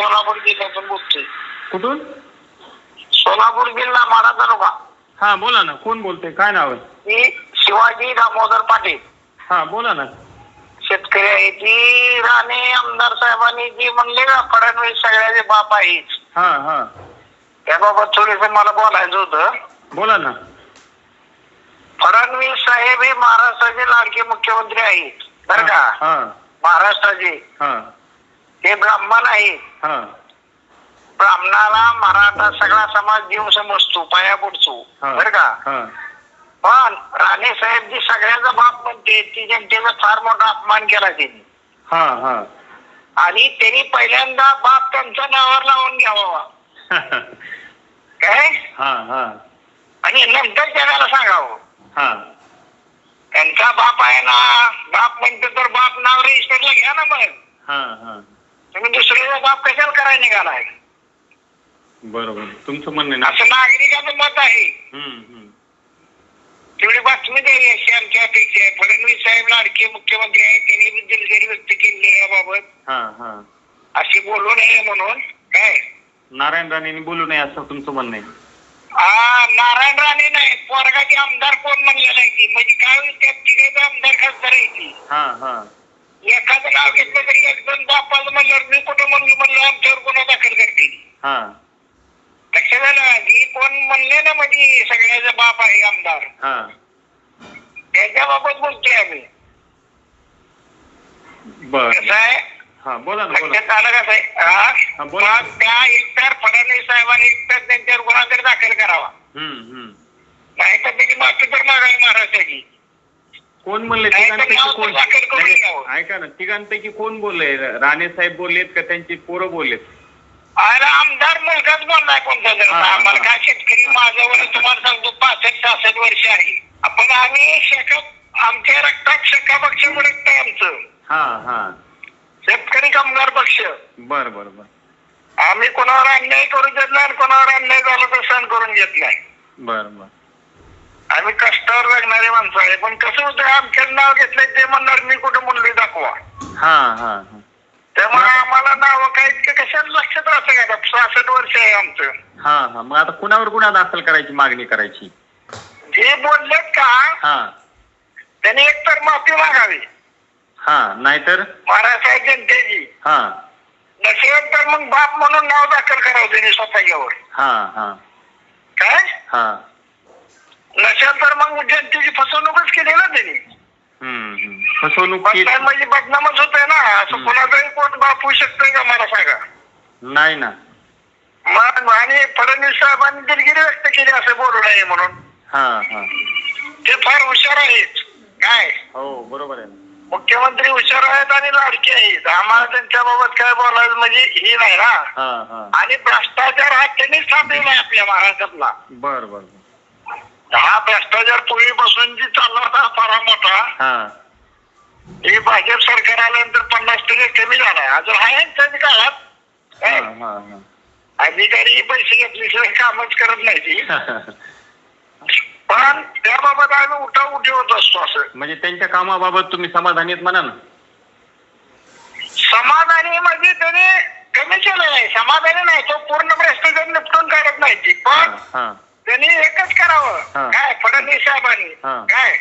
सोलापूर जिल्ह्यातून बोलतोय. कुठून? सोलापूर जिल्हा माडा तालुका. हा बोला ना कोण बोलते काय नाव आहे? मी शिवाजी दामोदर पाटील. हा बोला ना. शेतकरी आहे ती राणे आमदार साहेबांनी जी म्हणले ना फडणवीस सगळ्याचे बाप आहेत. हा हा. त्याबाबत थोडस मला बोलायचं होतं. बोला ना. फडणवीस साहेब हे महाराष्ट्राचे लाडके मुख्यमंत्री आहेत बरं का? हा. महाराष्ट्राचे. हा. ते ब्राह्मण आहेत हा. ब्राह्मणाला मराठा सगळा समाज देव समजतो पाया पडतो हा. बरं का? हा. पण राणे साहेब जी सगळ्याचा बाप म्हणते ती जनतेचा फार मोठा अपमान केला त्यांनी. हा हा. आणि त्यांनी पहिल्यांदा बाप त्यांच्या नावावर लावून घ्यावा. काय? हा हा. आणि नंतर जगाला सांगावं. हा. त्यांचा बाप आहे ना बाप म्हणतो तर बाप नाव रजिस्टरला घ्या ना मग. हा हा. तुम्ही दुसऱ्याचा बाप कशाला करायला निघालाय बरोबर. तुमचं म्हणणं आहे ना? असं नागरिकाचं मत आहे. हम्म, हम्म. तेवढी बातमी द्यावी अशी आमच्या अपेक्षा आहे. फडणवीस साहेब लाडके मुख्यमंत्री आहेत त्यांनी बी दिलगिरी व्यक्त केली आहे याबाबत. हा हा. अशी बोलू नये म्हणून. काय? नारायण राणेंनी बोलू नये असं तुमचं म्हणणं आहे. हा नारायण राणे नाही. पोरगाची आमदार कोण म्हणलेला आहे ती म्हणजे काय होईल त्या तिघाचा आमदार खासदार आहे ती हा हा. एखादं नाव घेतलं तरी एक दोन बापाला म्हणल्यावर मी कुठं म्हणलं म्हणलं आमच्यावर गुन्हा दाखल करतील. हा. आलं? जी कोण म्हणले ना म्हणजे सगळ्याचा बाप आहे आमदार. हा. त्याच्याबाबत बोलतोय आम्ही. बर. कसं आहे? हा बोला ना बोला लक्षात आलं कसं आहे? हा? हा, बोला. मग त्या एकतर फडणवीस साहेबांनी एकतर त्यांच्यावर गुन्हा तर दाखल करावा. हम्म हम्म. नाही तर त्यांनी माफी तर मागावी महाराष्ट्राची कोण म्हणले तिघांपैकी कोण? करून. ऐका ना तिघांपैकी कोण बोलले? राणे साहेब बोललेत का त्यांची पोरं बोललेत? अरे आमदार मुलगाच बोललाय कोणता जर. आम्हाला काय शेतकरी माझं वय तुम्हाला सांगतो पासष्ट सहासष्ट वर्ष आहे. आपण आम्ही शेका आमच्या रक्तात शेका पक्ष म्हणत नाही आमचं. हा हा. शेतकरी कामगार पक्ष. बर बर बर. आम्ही कोणावर अन्याय करू देत नाही आणि कोणावर अन्याय झाला तर सहन करून घेत नाही. बर बर. आम्ही कष्टावर लागणारे माणसं आहे पण कसं होतं आमच्या नाव घेतलंय ते म्हणणार मी कुठं म्हणलोय दाखवा. हा हा हा. त्यामुळे आम्हाला नाव काय इतकं कशाला लक्षात राहतं का? सहासष्ट वर्ष आहे आमचं. हा हा. मग आता कुणावर गुन्हा दाखल करायची मागणी करायची? जे बोललेत का हा. त्यांनी एकतर माफी मागावी. हा नाहीतर? महाराष्ट्र जनतेची. हा. नसेल तर मग बाप म्हणून नाव दाखल करावं त्यांनी स्वतःच्यावर. हा हा. काय? हा. नसेल तर मग जनतेची फसवणूकच केली ना त्यांनी. फसवणूक केली. बदनाम म्हणजे बदनामच होतंय ना. असं. कोणाचाही कोण बाप होऊ शकतोय का मला सांगा. नाही ना. मग आणि फडणवीस साहेबांनी दिलगिरी व्यक्त केली असं बोलू नये म्हणून. हा हा. ते फार हुशार आहेत. काय? हो बरोबर आहे ना. मुख्यमंत्री हुशार आहेत आणि लाडके आहेत. आम्हाला त्यांच्याबाबत काय बोलायचं म्हणजे हे नाही ना. हा हा. आणि भ्रष्टाचार हा त्यांनीच थांबलेला आहे आपल्या महाराष्ट्रातला. बर बर बर. हा भ्रष्टाचार पूर्वीपासून जी चालला होता फार मोठा हा. हे भाजप सरकार आल्यानंतर पन्नास टक्के कमी झालाय. अजून आहे त्याच्या काळात. हा? हा हा. अधिकारी पैसे घेतल्याशिवाय कामच करत नाही ती. पण त्याबाबत आम्ही उठाव उठी होत असतो असं. म्हणजे त्यांच्या कामाबाबत तुम्ही समाधानी आहेत म्हणा ना समाधानी म्हणजे त्याने कमी केलेलं आहे. समाधानी नाही तो पूर्ण भ्रष्टाचार निपटून काढत नाही ती. पण त्यांनी एकच. करावं. काय? फडणवीस साहेबांनी. काय?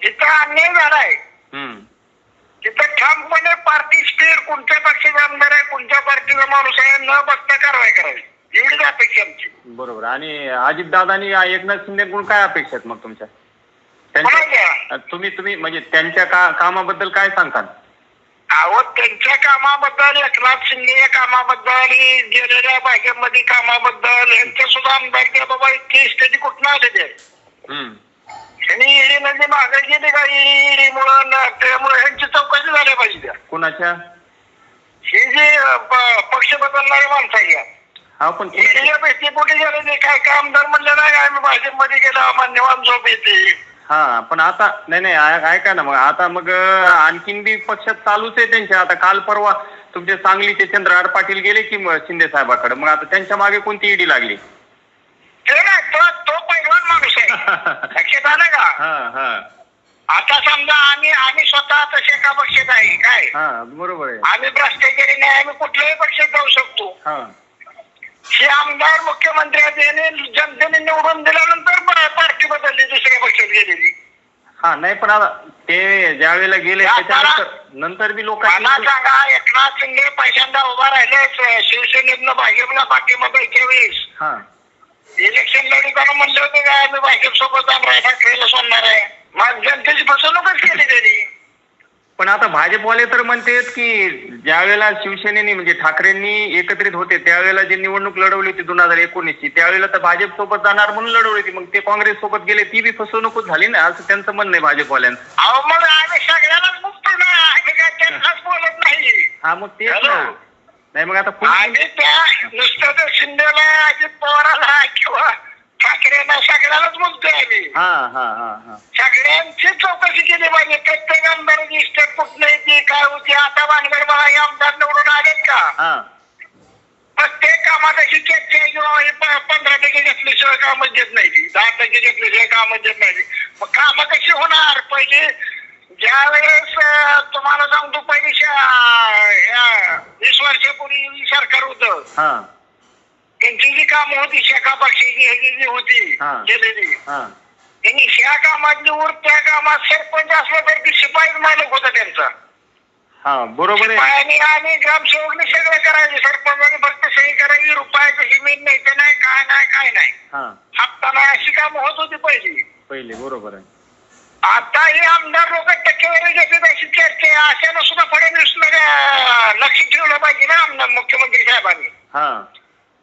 जिथं अन्याय झालाय. हम्म. तिथं ठामपणे पार्टी स्पीड कोणत्या पक्षाचा आमदार आहे कोणत्या पार्टीचा माणूस आहे न बघता कारवाई करावी. एवढीच अपेक्षा आमची. बरोबर. आणि अजित दादानी एकनाथ शिंदे गुण काय अपेक्षा आहेत मग तुमच्या? त्यांच्या तुम्ही तुम्ही म्हणजे त्यांच्या कामाबद्दल काय सांगताल? अहो त्यांच्या कामाबद्दल एकनाथ शिंदे या कामाबद्दल गेलेल्या भाजपमध्ये कामाबद्दल यांच्या सुद्धा आमदारकी बाबा इतकी स्थिती कुठं आले ते हम्म. त्यांनी ईडी म्हणजे मागे गेली का? ईडी मुळे त्यामुळे ह्यांची चौकशी झाली पाहिजे. त्या कोणाच्या? ही जी प- पक्ष बदलणारी माणसं आहे या. हा पण? ईडीच्या भेटी कुठे गेले ते काय काय आमदार म्हणले नाही आम्ही भाजपमध्ये गेलो मान्यवान झोप येते हा पण आता नाही नाही ऐका ना मग. आता मग अं, आणखीन बी पक्षात चालूच आहे त्यांच्या आता काल परवा तुमचे सांगलीचे चंद्रहार पाटील गेले की शिंदे साहेबाकडे. मग आता त्यांच्या मागे कोणती ईडी लागली? ते ना तो तो पैलवान माणूस आहे. लक्षात आलं का? हा हा. आता समजा आम्ही आम्ही स्वतः आता शेका पक्षात आहे काय? हा बरोबर आहे. आम्ही भ्रष्टाचारी नाही आम्ही कुठल्याही पक्षात जाऊ शकतो. हा. हे आमदार मुख्यमंत्र्यांनी जनतेने निवडून दिल्यानंतर प- पार्टी बदलली दुसऱ्या पक्षात गेलेली. हा नाही पण आता ते ज्या वेळेला गेले त्याच्यानंतर नंतर बी मला लोकांनी सांगा एकनाथ शिंदे पहिल्यांदा उभा राहिले शिवसेनेतनं भाजपला पाठिंबा वेळेस हा. इलेक्शन लढताना म्हणले होते का आम्ही भाजप सोबत राय ठाकरेला सोडणार आहे? मग जनतेची फसवणूकच केली त्यांनी. पण आता भाजपवाले तर म्हणतात की ज्या वेळेला शिवसेनेने म्हणजे ठाकरेंनी एकत्रित होते त्यावेळेला जी निवडणूक लढवली होती दोन हजार एकोणीसची त्यावेळेला तर भाजप सोबत जाणार म्हणून लढवली होती. मग ते काँग्रेस सोबत गेले ती बी फसवणूकच झाली ना असं त्यांचं म्हणणं आहे भाजपवाल्यांचं अहो मग आम्ही सगळ्यालाच मुक्त ना आम्ही काय त्यांनाच बोलत नाही. हा मग हॅलो. नाही मग आता पुढे आम्ही त्या नुसतं त्या शिंदेला अजित पवाराला किंवा ठाकरेला सगळ्यालाच बोलतोय आम्ही. हा हा हा हा. सगळ्यांची चौकशी केली पाहिजे. प्रत्येक आमदाराची इस्टेट कुठं नाही ती काय होती आता वानगड मला हे आमदार निवडून आलेत का? हा. प्रत्येक कामात अशी चर्चा आहे हे प- पंधरा टक्के घेतल्याशिवाय कामच देत नाही ती. दहा टक्के घेतल्याशिवाय कामच देत नाही ती. मग कामं कशी होणार? पहिले ज्या वेळेस अं, तुम्हाला सांगतो पहिले शा- ह्या वीस वर्षापूर्वी सरकार होतं. हा. त्यांची जी कामं होती शाखा पक्षाची ह्याची जी होती हा. केलेली हा. त्यांनी ह्या कामातली वर त्या कामात सरपंच असला तर ती शिपाई मालक होता त्यांचा. हा बरोबर आहे. शिपायाने आणि ग्रामसेवकने सगळं करायचे. सरपंचाने फक्त सही करायची रुपयाचं जमीन नाही तर नाही काय नाही काय नाही. हा. हप्ता नाही अशी कामं होत होती पहिली. पहिले बरोबर आहे. आता हे आमदार लोक टक्केवारी घेतात अशी चर्चा आहे. अशानं सुद्धा फडणवीसला अं, लक्ष ठेवलं पाहिजे ना आमदार मुख्यमंत्री साहेबांनी. हा.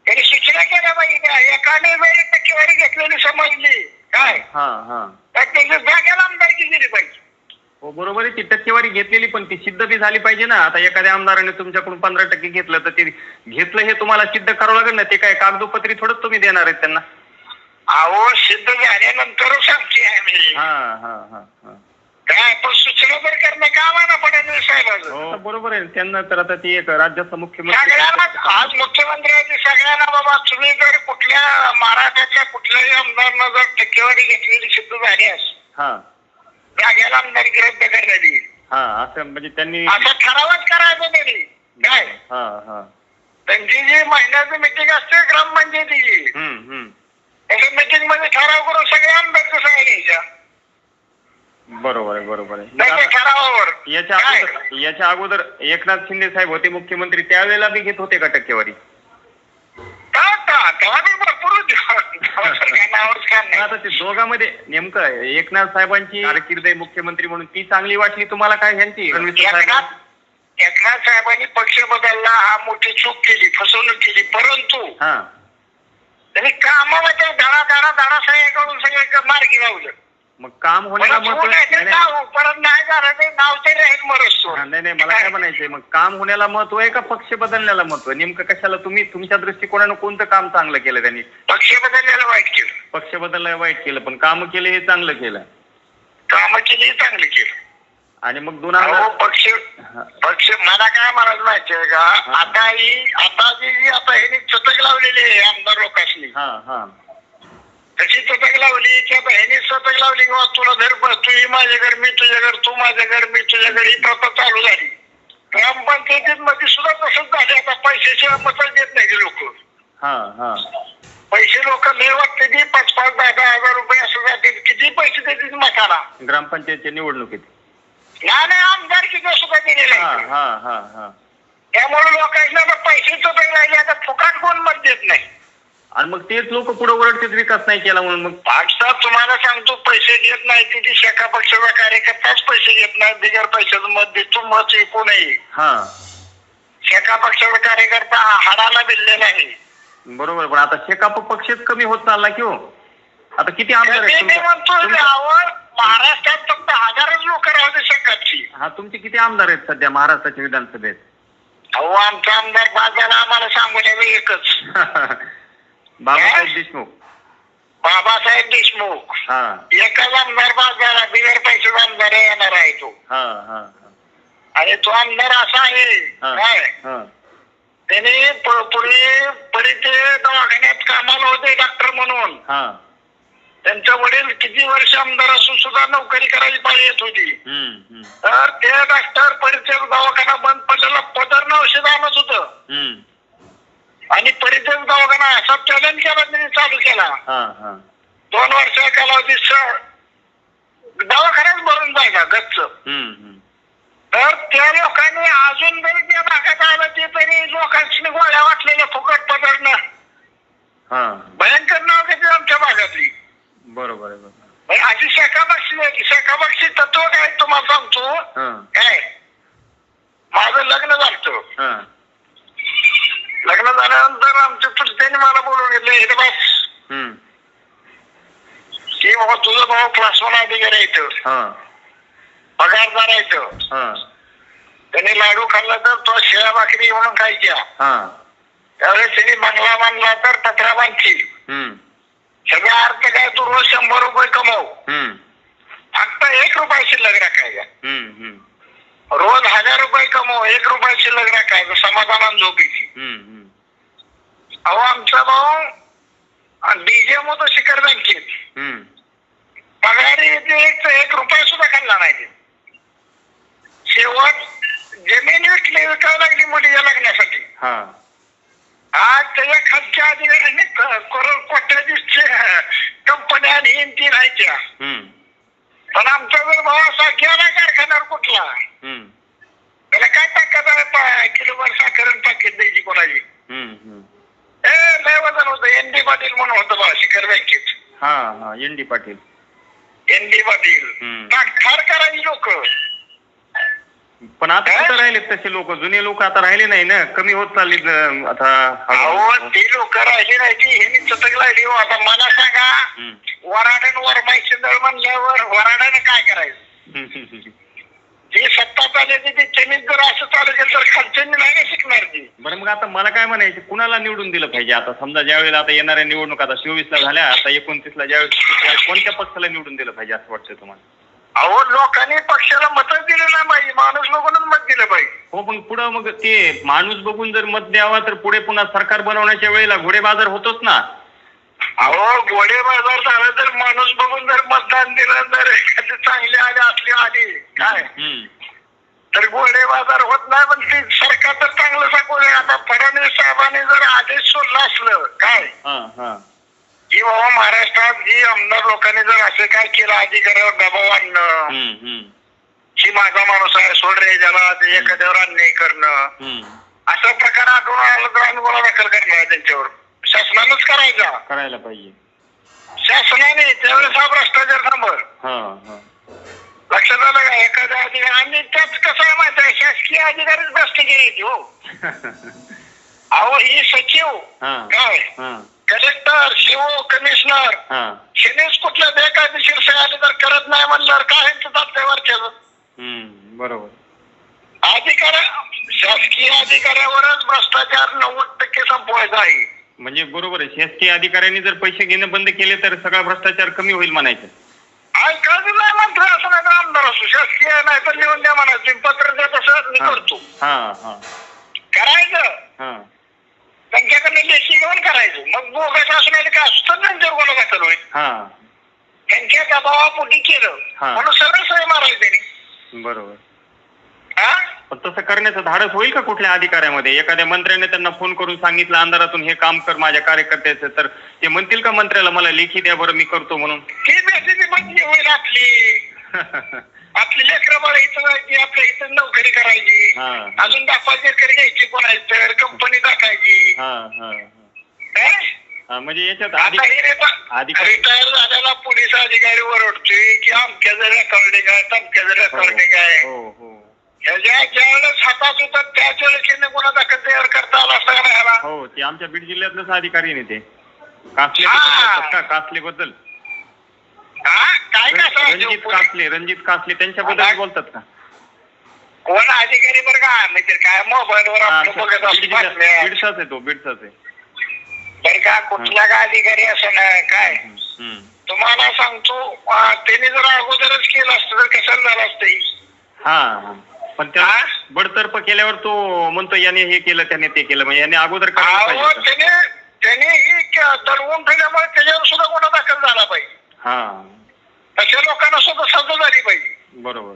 त्यांनी सूचना केल्या पाहिजे एकाने वेळी टक्केवारी घेतलेली समजली. काय? हा हा. तर त्याची जाग्याला आमदारकी दिली पाहिजे हो बरोबर आहे. ती टक्केवारी घेतलेली पण ती सिद्ध बी झाली पाहिजे ना. आता एखाद्या आमदाराने तुमच्याकडून पंधरा टक्के घेतलं तर ते घेतलं हे तुम्हाला सिद्ध करावं लागेल ना? ते काय कागदोपत्री थोडंच तुम्ही देणार आहेत त्यांना? अहो सिद्ध झाल्यानंतरच आहे. मी हा हा हा हा. काय पण सूचना तर करणं काम आहे ना फडणवीस साहेबांचं बरोबर आहे. त्यांना तर आता ती एक राज्याचा मुख्यमंत्री सगळ्यांना आज मुख्यमंत्र्यांनी सगळ्यांना बाबा तुम्ही जर कुठल्या महाराष्ट्राच्या कुठल्याही आमदारनं जर टक्केवारी घेतलेली सिद्ध झाल्यास हा. जाग्याला आमदारकी रद्द करण्यात येईल हा असं म्हणजे त्यांनी असं ठरावच करायचं त्यांनी. काय? हा हा. त्यांची जी महिन्याची मिटिंग असते ग्रामपंचायतीची हम्म हम्म. त्याच्या मिटिंगमध्ये ठराव करून सगळे आमदार बरोबर आहे बरोबर आहे. ठरावावर. याच्या काय? अगोदर याच्या अगोदर एकनाथ शिंदे साहेब होते मुख्यमंत्री त्यावेळेला बी घेत होते का टक्केवारी? का का तेव्हा बी भरपूर होती. तेव्हा काय नावच काय पण नाही आता ते दोघांमध्ये नेमकं एकनाथ साहेबांची कारकीर्द आहे मुख्यमंत्री म्हणून ती चांगली वाटली तुम्हाला काय ह्यांची साहेब? एकनाथ एकनाथ साहेबांनी पक्ष बदलला हा मोठी चूक केली फसवणूक केली परंतु हा. त्यांनी कामामध्ये धडा धडा धडा सगळे करून सगळे मार्गी लावलं मग काम होण्याला महत्त्व नाही नाही, नाही. नाव, परत नाही झालं ते नाव ते राहील मरसतो हा, नाही नाही मला काय म्हणायचंय? मग काम होण्याला महत्त्व आहे का पक्ष बदलण्याला महत्त्व? आहे? नेमकं कशाला तुम्ही तुमच्या दृष्टिकोनानं कोणतं काम चांगलं केलं त्यांनी? पक्ष बदलल्याला वाईट केलं. पक्ष बदलला वाईट केलं पण काम केलं हे चांगलं केलं. कामं केली चांगली केली. आणि मग दोन अहो हजार पक्ष हा, पक्ष मला काय म्हणायचं माहितीये का? आता ही आता जी जी आता ह्यांनी चटक लावलेली आहे आमदार लोकांनी. हा हा. तशी चटक लावली आता ह्यांनी चटक लावली किंवा तुला घर बस तू ही माझ्या घर मी तुझ्या घर तू माझ्या घर मी तुझ्या घर ही प्रथा चालू झाली. ग्रामपंचायतीत मध्ये सुद्धा तसंच झाले. आता पैशाशिवाय मत देत नाही लोक. हा हा. पैसे लोक लय वाटते ती. पाच पाच दहा दहा हजार रुपये असं जाते किती पैसे देतील मकाना ग्रामपंचायतच्या निवडणुकीत. नाही नाही आमदार किती सुद्धा दिलेला हा हा हा हा. त्यामुळे लोकांना पैसे चटक लागले आता फुकाट कोण मत देत नाही? आणि मग तेच लोक पुढे ओरडतेच विकास नाही केला म्हणून. मग भाजपा तुम्हाला सांगतो पैसे घेत नाही किती शाखा पक्षाचा कार्यकर्ताच पैसे घेत नाही बिगर पैशाचं मत देतो मत विकू नये. हा. शाखा पक्षाचा कार्यकर्ता हा हाडाला भिडलेला आहे. बरोबर पण आता शेकाप पक्षच कमी होत चालला की हो. आता किती आमदार आहेत मी तुमच्या- म्हणतो तुमच्या- यावर महाराष्ट्रात फक्त हजारच लोक राहते शकापची. हा तुमचे किती आमदार आहेत सध्या महाराष्ट्राच्या विधानसभेत? अहो आमचा आमदार बाजाला आम्हाला सांगून एकच. बाबासाहेब देशमुख. बाबासाहेब देशमुख. हा. एकच आमदार बाजारा बिगर पैशाचा आमदार येणार आहे तो. हा हा आणि तो आमदार असा आहे. काय? हा. त्याने प- पूर्वी बरेच दवाखान्यात कामाला होते डॉक्टर म्हणून. हा. त्यांच्या वडील किती वर्ष आमदार असून सुद्धा नोकरी करायची पाळी येत होती. हम्म, हम्म, तर ते डॉक्टर परिचय दवाखाना बंद पडलेला पदरनं औषध आणत होतं. हम्म. आणि परिचय दवाखाना असा चॅलेंज केला त्यांनी चालू केला. हा हा. दोन वर्ष कालावधीत दवाखान्यात भरून जायचा गच्च. तर त्या लोकांनी अजून जरी त्या भागात आलं ते तरी लोकांची गोळ्या वाटलेल्या फुकट हा. भयंकर नाव घेते आमच्या भागातली. बरोबर आहे म्हणजे अशी शाखा बक्षी आहे शाखा बक्षी तत्व काय तुम्हाला सांगतो? काय माझं लग्न झालं लग्न झाल्यानंतर आमच्या चुलत्याने मला बोलून घेतलं हे बस हम्म. की बाबा तुझं भाऊ क्लास वन अधिकारी येतं हा. पगारदार येतं हा. त्याने लाडू खाल्ला तर तो शेळ्या भाकरी म्हणून खायच्या. त्यावेळेस त्यांनी बंगला बांधला तर पत्रा बांधची सगळा अर्थ काय तू रोज शंभर रुपये कमव. हम्म, फक्त एक रुपया शिल्लक राखायचा रोज हजार रुपये कमव एक रुपया शिल्लक राखायचं समाधानान हम्म, हम्म. अहो आमचा भाऊ डीजे होतो शिखर बँकेत. पगारी एक रुपया सुद्धा खाल्ला नाही. शेवट जमीन विकली विकायला लागली मुलीच्या लग्नासाठी. हा. आज त्याच्या खालच्या अधिकाऱ्यांनी करोड कोट्याधीशची कंपन्या आणि हिंदी राहायच्या पण आमचा जर भाऊ असा गेला कारखान्यावर कुठला? त्याला काय ताकद आहे? पा- किलोभर आणि पाकिट द्यायची कोणाची. ए लय वजन होतं. एन डी पाटील म्हणून होतं बा शिखर बँकेत. हा हा N D Patil. N D Patil. ठार करायची लोक? पण आता कुठं राहिलेत तसे लोक? जुने लोक आता राहिले नाही ना? कमी होत चालली आता अहो ती लोक राहिली नाही. ती हे चटक लागली हो आता मला सांगा हम्म. वराड्यानं वर माहिती म्हणल्यावर वराड्यानं काय करायचं? सत्ता ती त्यांनी जर असं चालू केलं तर खालच्यांनी नाही ना शिकणार ती. बरं मग आता मला काय म्हणायचं कुणाला निवडून दिलं पाहिजे? आता समजा ज्या वेळेला आता येणाऱ्या निवडणूक आता चोवीस ला झाल्या आता एकोणतीस ला ज्यावेळेस कोणत्या पक्षाला निवडून दिलं पाहिजे असं वाटतं तुम्हाला? अहो लोकांनी पक्षाला मतच दिलं नाही पाहिजे माणूस बघूनच मत दिलं पाहिजे हो पण पुढं मग ते माणूस बघून जर मत द्यावा तर पुढे पुन्हा सरकार बनवण्याच्या वेळेला घोडे बाजार होतोच ना. अहो घोडे बाजार झाला तर माणूस बघून जर मतदान दिलं तर एखादी चांगली आली असली आली. काय. तर घोडे बाजार होत नाही पण ते सरकार तर चांगलं सांगू नये आता फडणवीस साहेबांनी जर आदेश सोडला असलं काय? हा हा. की बाबा महाराष्ट्रात जी आमदार लोकांनी जर असं काय केलं अधिकाऱ्यावर दबाव आणणं की माझा माणूस आहे सोड रे ज्याला ते एखाद्यावर अन्याय करणं. असा प्रकार आढळून आला तर आम्ही गुन्हा दाखल करणार त्यांच्यावर. शासनानंच करायचा. करायला पाहिजे. शासनाने त्यावेळेस हा भ्रष्टाचार थांबल हा हा. लक्षात आलं का? एखाद्या अधिकारी आणि त्यात कसं आहे माहिती आहे शासकीय अधिकारीच भ्रष्टाचारी हो. अहो ही सचिव हा काय? हा. Collector CO commissioner. हा. शेनेच कुठल्या बेकायदेशीर आली तर करत नाही म्हणल्यावर काय ह्यांचं तात्यावरच्याचं हम्म, बरोबर. अधिकार शासकीय अधिकाऱ्यावरच भ्रष्टाचार नव्वद टक्के संपवायचा आहे. म्हणजे बरोबर आहे. शासकीय अधिकाऱ्यांनी जर पैसे घेणं बंद केले तर सगळा भ्रष्टाचार कमी होईल म्हणायचं. ऐकायचं नाही मंत्री असं नाही आमदार असो. शासकीय नाही तर लिहून द्या म्हणायचं. पत्र द्या तसं मी करतो. हा हा. करायचं. हा. त्यांच्याकडनं लेखी घेऊन करायचं. मग बोगस असं नाही काय असतं त्यांच्यावर गुन्हा दाखल होईल. त्यांच्या दबावापोटी केलं. म्हणून सरळ सही मारायचं त्यांनी. बरोबर. हा? पण तसं करण्याचं धाडस होईल का कुठल्या अधिकाऱ्यामध्ये? एखाद्या मंत्र्याने त्यांना फोन करून सांगितलं अंधारातून हे काम कर माझ्या कार्यकर्त्याचं. तर ते म्हणतील का मंत्र्याला मला लेखी द्या बरं मी करतो म्हणून? होईल आपली. आपली लेकरं बाळ इथं जायची आपल्या इथं नोकरी करायची. हा. अजून दहा पाच एकर घ्यायची कोणाची तर कंपनी टाकायची. हा हा हा. हा? हा म्हणजे याच्यात हे रिटायर झालेला पोलीस अधिकारी ओरडतोय की आमच्याचं रेकॉर्डिंग आहे तमक्याचं रेकॉर्डिंग आहे हातात होतात त्याच वेळेस यांनी गुन्हा दाखल तयार करता आला असता का नाही ह्याला? हो ते आमच्या बीड जिल्ह्यातलंच अधिकारी नाही ते कासले हा. का कासले बद्दल हा? काय रणजित? कासले रणजित कासले त्यांच्याबद्दल आता- बोलतात का कोण अधिकारी बरं का म्हणजे काय मोबाईलवर हा, आपलं बघत बीड असतो जिल्ह्यात- बातम्या बीडचाच आहे तो बीडचाच आहे बरं का कुठला का अधिकारी असं काय हम्म. तुम्हाला सांगतो अं, त्यांनी जर अगोदरच केलं असतं तर कशाला झालं असतं हा. पण त्या? बडतर्फ केल्यावर तो म्हणतो याने हे केलं त्याने ते केलं. म्हणजे याने अगोदर करायला अहो पाहिजे होतं. त्याने त्याने हे क- दडवून ठेवल्यामुळे त्याच्यावर सुद्धा गुन्हा दाखल झाला पाहिजे. हा. तशा लोकांना सुद्धा सजा झाली पाहिजे. बरोबर.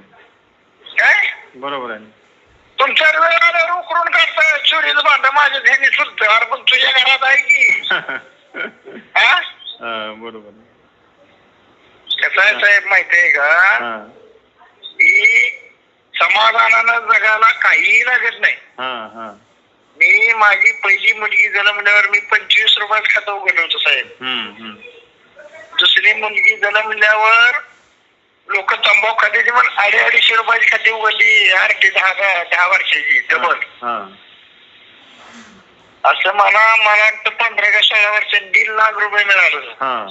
काय? बरोबर आहे. तुमच्या वेळ आल्यावर उकरून काढता चोरीचं भांड माझ्या ध्यानी सुद्धा अरे पण तुझ्या घरात आहे की. हा? हा, बरोबर. कसं आहे साहेब माहिती आहे का? हा. की समाधानानं जगायला काहीही लागत नाही. हा हा. मी माझी पहिली मुलगी जन्मल्यावर मी पंचवीस रुपयात खातं उघडलं होतं साहेब. दुसरी मुलगी जन्मल्यावर लोक तंबाखू खात्याची पण अडी अडीचशे रुपयाची खाती उघडली ते दहा दहा वर्षाची डबल. हा. असं मला मला वाटतं पंधरा का सोळा वर्षात दीड लाख रुपये मिळालं. हा.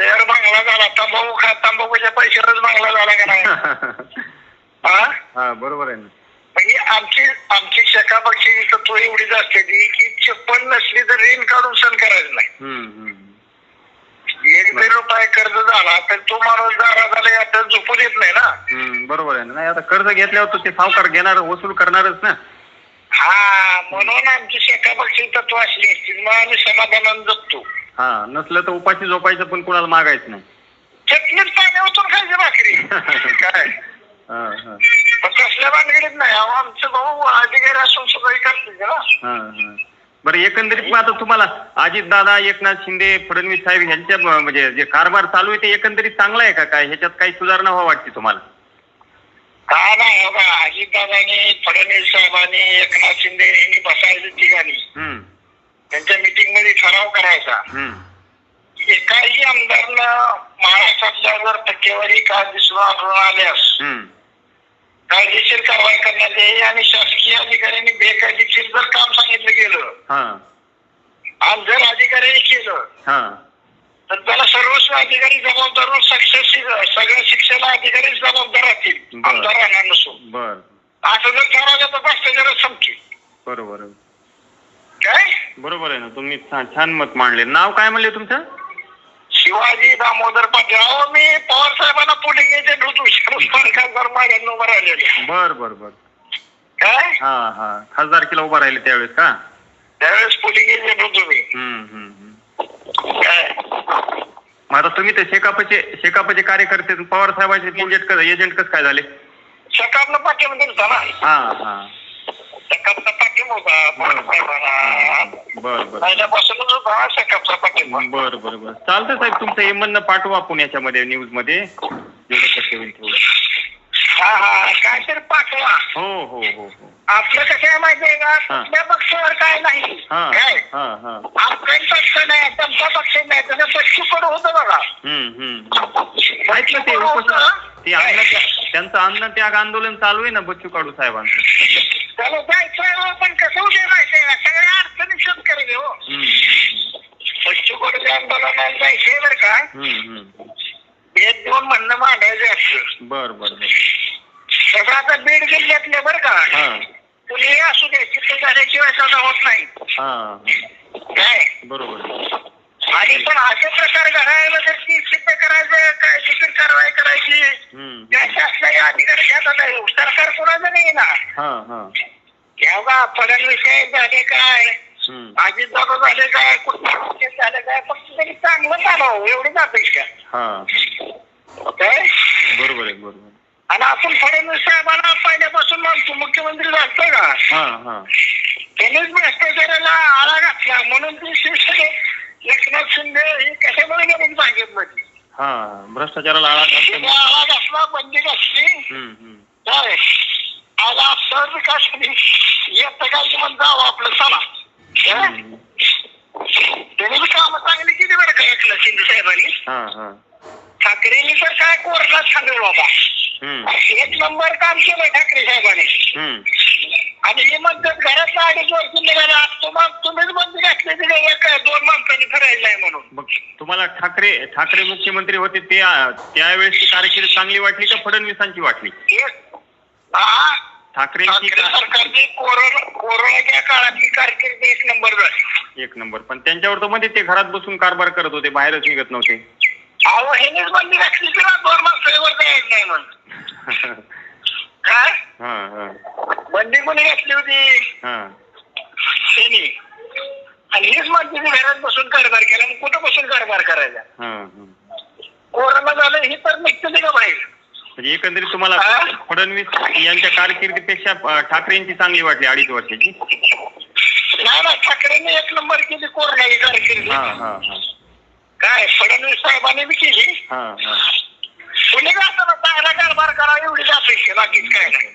तर बांगला झाला तंबाखू खा तंबाखूच्या पैशावरच बांगला झाला का नाही? हा? हा बरोबर आहे ना. म्हणजे आमची आमची शका पक्षाची तत्व एवढीच असते ती की चप्पल नसली तर ऋण काढून सण करायचं नाही. एक जरी रुपये कर्ज झाला तर तो माणूस दारा झाला आता झोपू देत नाही ना. बरोबर आहे ना. नाही आता कर्ज घेतल्यावर तर ते सावकार घेणार वसूल करणारच ना. हा म्हणून आमची शका पक्षाची तत्व असली असतील मग आम्ही समाधानानं जगतो. हा नसलं तर उपाशी झोपायचं पण कुणाला मागायचं नाही. चटणीत पाणी ओतून खायची भाकरी. काय? कसल्या भानगडीत नाही? अहो, आमचे भाऊ अधिकारी असून सुद्धा हे करतील हा हा. बरं एकंदरीत मग आता तुम्हाला अजित दादा एकनाथ शिंदे फडणवीस साहेब यांच्या म- म्हणजे जे कारभार चालू आहे ते एकंदरीत चांगला आहे का? काय ह्याच्यात काही सुधारणा व्हावं वाटते तुम्हाला? का नाही बघा अजितदादांनी फडणवीस साहेबांनी एकनाथ शिंदे यांनी बसायचं ठिकाणी. हम्म. त्यांच्या मीटिंगमध्ये ठराव करायचा. हम्म. एकाही आमदारनं महाराष्ट्रातल्या जर टक्केवारी काय दिसून आढळून आल्यास हम्म. कायदेशीर कारवाई करण्यात येईल आणि शासकीय अधिकाऱ्यांनी बेकायदेशीर जर काम सांगितलं गेलं हा. आणि जर अधिकाऱ्यांनी केलं हा. तर त्याला सर्वस्व अधिकारी जबाबदार सगळ्या शिक्षेला अधिकारी जबाबदार राहतील. आमदार राहणार नसून. बर. असं जर ठरवलं तर भ्रष्टाचारच संपतील बरोबर आहे. काय? बरोबर आहे ना तुम्ही छान छान मत मांडले. नाव काय म्हणले तुमचं? शिवाजी दामोदर पाटील. अहो मी पवार राहिलेले बर बर बर. काय? हा हा. खासदारकीला उभा राहिले त्यावेळेस का? त्यावेळेस पुढे घ्यायचे होतो मी हम्म हम्म हम्म. काय? मग आता तुम्ही ते शेकापचे शेकापचे कार्यकर्ते पवार साहेबांचे एजंट कस एजंट कसं काय झाले? सकाळनं पाठिंबा दिलता ना. हा हा. सकाळचा पाठिंबा होता. पवार साहेबांना. बर बर. पहिल्यापासूनच होता सकाळचा पाठिंबा. बर बर बर. चालतं साहेब तुमचं हे म्हणणं पाठवा आपण याच्यामध्ये न्यूजमध्ये जेवढं शक्य होईल तेवढं हा हा काय तर पाठवा. हो हो हो हो. आपलं कसं आहे माहितीये का? हा. कुठल्या पक्षावर काय नाही. हा काय? हा हा. पक्ष नाही त्यांचा पक्ष नाही. त्याचं पक्षीकड होतं बघा? हम्म हम्म आहेत ना ते उपोषण? ते अन्न त्या- त्यांचं अन्न त्याग आंदोलन चालू आहे ना बच्चू कडू साहेबांचं? त्याला जायचं हो, पण कसं होते माहितीये का? सगळ्या अडचणी शेतकरी हो. हम्म. पक्षीकडे आंदोलनाला जायचंय बरं का? हम्म हम्म. एक दोन म्हणणं मांडायचे असतं बर बर बर. तसं आता बीड जिल्ह्यातले बरं का. हा. कुणीही असू दे तिथे झाल्याशिवाय सगळं होत नाही. हा. काय? बरोबर. आणि पण असे प्रकार घडायला तर ती सिद्ध करायचं काय तिकीट कारवाई करायची हम्म. त्या शासनाचे अधिकारी घेतात आहे सरकार कोणाचं नाही ना. हा हा. तेव्हा फडणवीस साहेब झाले काय? हम्म. अजित दादा झाले काय? कुठे झाले काय? फक्त तरी चांगलं चालव एवढीच अपेक्षा. हा. काय? बरोबर आहे बरोबर आणि आपण फडणवीस साहेबांना पहिल्यापासून म्हणतो मुख्यमंत्री झालतो का? त्यांनीच भ्रष्टाचाराला आळा घातला. म्हणून ती शिवसेने एकनाथ शिंदे ही कशामुळे गेली भाजपमध्ये? भ्रष्टाचाराला आळा घातला. बंदी घातली. काय? आला सहज विकास येत काय म्हणून जावं आपलं. चला. त्यांनी बी कामं चांगली केली बरं का एकनाथ शिंदे साहेबांनी. ठाकरेंनी तर काय कोरला सांगेल बाबा? एक नंबर काम केलं ठाकरे साहेबांनी. हम्म. आणि हे म्हणतात घरातला अडीच वर्ष निघाला तुम्हाला तुम्हीच बंदी घातली तिथे एक दोन माणसांनी फिरायला नाही म्हणून. मग तुम्हाला ठाकरे ठाकरे मुख्यमंत्री होते ते त्यावेळेसची कारकीर्द चांगली वाटली का फडणवीसांची वाटली? एक हा. ठाकरेंची ठाकरे का- सरकारची कोरोना कोरोनाच्या काळातली कारकीर्द एक नंबर झाली. एक नंबर. पण त्यांच्यावर तर मध्ये ते घरात बसून कारभार करत होते बाहेरच निघत नव्हते. अहो ह्यानेच बंदी घातली की ना दोन माणसावर नाही म्हणून काय? बंदी कोणी घातली होती? आणि हीच म्हणते घरात बसून कारभार केला मग कुठं बसून कारभार करायचा? कोरोना झालं ही तर निघते का बाहेर? म्हणजे एकंदरीत तुम्हाला? फडणवीस यांच्या कारकिर्दीपेक्षा ठाकरेंची चांगली वाटली अडीच वर्षाची. नाही ना ठाकरेंनी एक नंबर केली कोरोनाची कारकिर्दी. काय फडणवीस साहेबांनी बी केली. हा हा. कुणी का असं चांगला कारभार करा एवढीच अपेक्षा बाकीच काय नाही.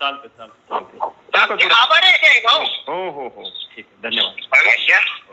चालतं चालतं आभार आहे काय भाऊ. हो हो हो. ठीक आहे धन्यवाद.